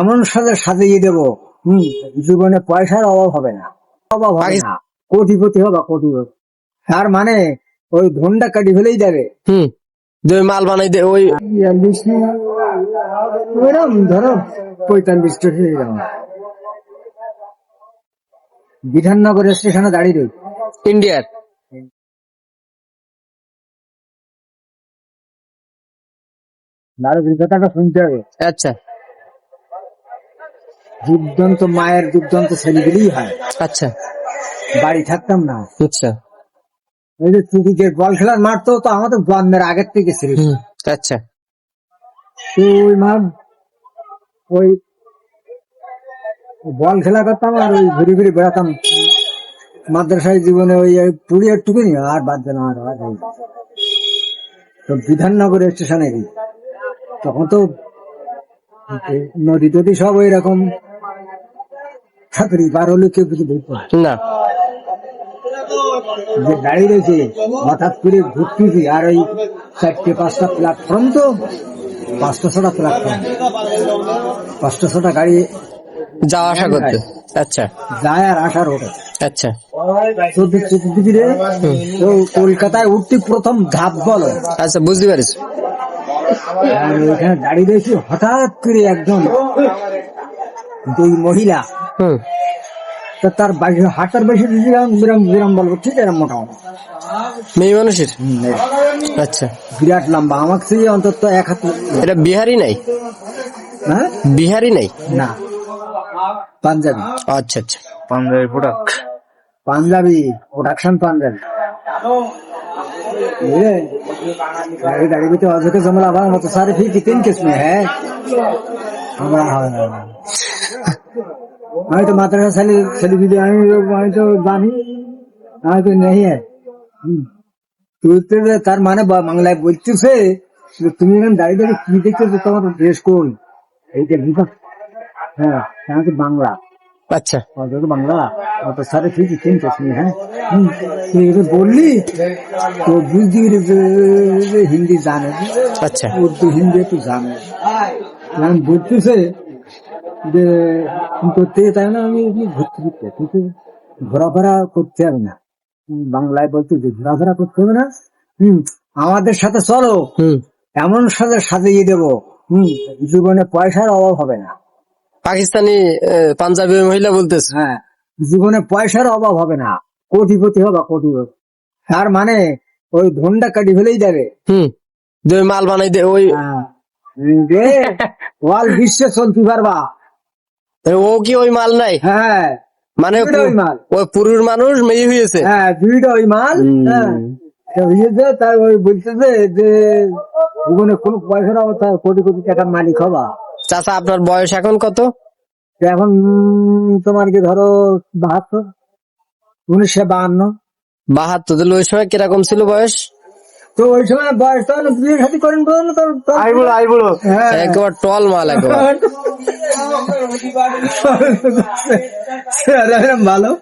এমন সাথে সাজিয়ে দেবো। হম জীবনে পয়সার অভাব হবে না। অভাব হবে না। কোটিপতি হবে কোটিপতি। তার মানে ওই ধনটা কাটি ফেলেই যাবে। হুম যে মাল বানাই দে ওই ওইরকম ধরো পঁয়তাল্লিশ টাকা বিধাননগর স্টেশনে দাঁড়িয়ে রই ইন্ডিয়ার। দাঁড়ো কথাটা শুনতে হবে। আচ্ছা। দুর্দান্ত মায়ের দুর্দান্ত ছেলেগুলিই হয়। আচ্ছা। বাড়ি থাকতাম না। আচ্ছা। ওই যে ক্রিকেট বল খেলার মাঠ তো তো আমাদের জন্মের আগের থেকে ছিল। আচ্ছা। তো ওই মাঠ ওই বল খেলা করতাম আর ওই ঘুরে ঘুরে বেড়াতাম। মাদ্রাসায় জীবনে ওই পুরী একটুকুনি আর বাদ দিলাম আর আর। তো বিধাননগর স্টেশনে তখন তো নদী টদী সব ওই রকম ছাত্রী পার হলে কেউ কিছু বুঝতো না। যে দাঁড়িয়ে রয়েছে হঠাৎ করে ঘুরতেছি আর ওই চারটে পাঁচটা প্ল্যাটফর্ম তো পাঁচটা ছটা প্ল্যাটফর্ম পাঁচটা ছটা গাড়ি যাওয়া আসা করতে। আচ্ছা। যায় আর আসার ওটা আচ্ছা তো কলকাতায় উঠতে প্রথম ধাপ বলো। আচ্ছা বুঝতে পারিস। আর ওখানে দাঁড়িয়ে রয়েছি হঠাৎ করে একজন দুই মহিলা। তার বাইরে হাতার বেশি দিয়েছি বিরাম বিরাম বলবো ঠিক আছে মোটামুটি মেয়ে মানুষের হুম, এই আচ্ছা বিরাট লম্বা আমাকে থেকে অন্তত এক হাত এটা বিহারি নাই হ্যাঁ বিহারি নাই না পাঞ্জাবি আচ্ছা আচ্ছা পাঞ্জাবি প্রোডাক্ট পাঞ্জাবি প্রোডাকশন পাঞ্জাবি বুঝলে गाड़ी गाड़ी भी तो आज के जमला बार मत सारे फिर कितने किस्में है हमारा हाँ আমি তো মাদ্রাসা ছেলে ছেলে দিদি আমি আমি তো জানি। আমি তো নেই তুই তার মানে বাংলায় বলতেছে তুমি এখন দাঁড়িয়ে দাঁড়িয়ে কি দেখতেছো তোমার ড্রেস কোন এইটা হ্যাঁ হ্যাঁ বাংলা। আচ্ছা। বাংলা। তো সাড়ে ঠিক চিনতে হ্যাঁ। বললি তো বুঝতে হিন্দি জানে। আচ্ছা। উর্দু হিন্দি একটু জানে। বলতেছে যে করতে তাই না আমি ঘুরতে ঘুরতে। কিন্তু ঘোরাফেরা করতে হবে না। বাংলায় বলতে যে ঘোরাফেরা করতে হবে না। হম আমাদের সাথে চলো। এমন সাথে সাজিয়ে দেবো। হম জীবনে পয়সার অভাব হবে না। পাকিস্তানি পাঞ্জাবি মহিলা বলতেছে। হ্যাঁ জীবনে পয়সার অভাব হবে না। কোটিপতি হবে কোটিপতি। তার মানে ওই ধনটা কাটি ফেলেই যাবে হুম। যে মাল বানাই দে ওই হ্যাঁ। ওয়াল বিশ্বে চলতে পারবা। ও কি ওই মাল নাই? হ্যাঁ। মানে ওই মাল। ওই পুরুষ মানুষ মেয়ে হয়েছে হ্যাঁ দুইটা ওই মাল। হ্যাঁ। তো ওই বলতেছে যে জীবনে কোনো পয়সার অভাব তার কোটি কোটি টাকার মালিক হবা। চাচা আপনার বয়স এখন কত? এখন তোমার কি ধরো বাহাত্তর? উনিশশো বাহান্ন। বাহাত্তর তাহলে ওই সময় কীরকম ছিল বয়স? তো ওই সময় বয়স তখন বিয়ে সাথে করেন বলুন তো তো- আইবুড়ো আইবুড়ো হ্যাঁ। একবার টল মাল একবার। ভালো।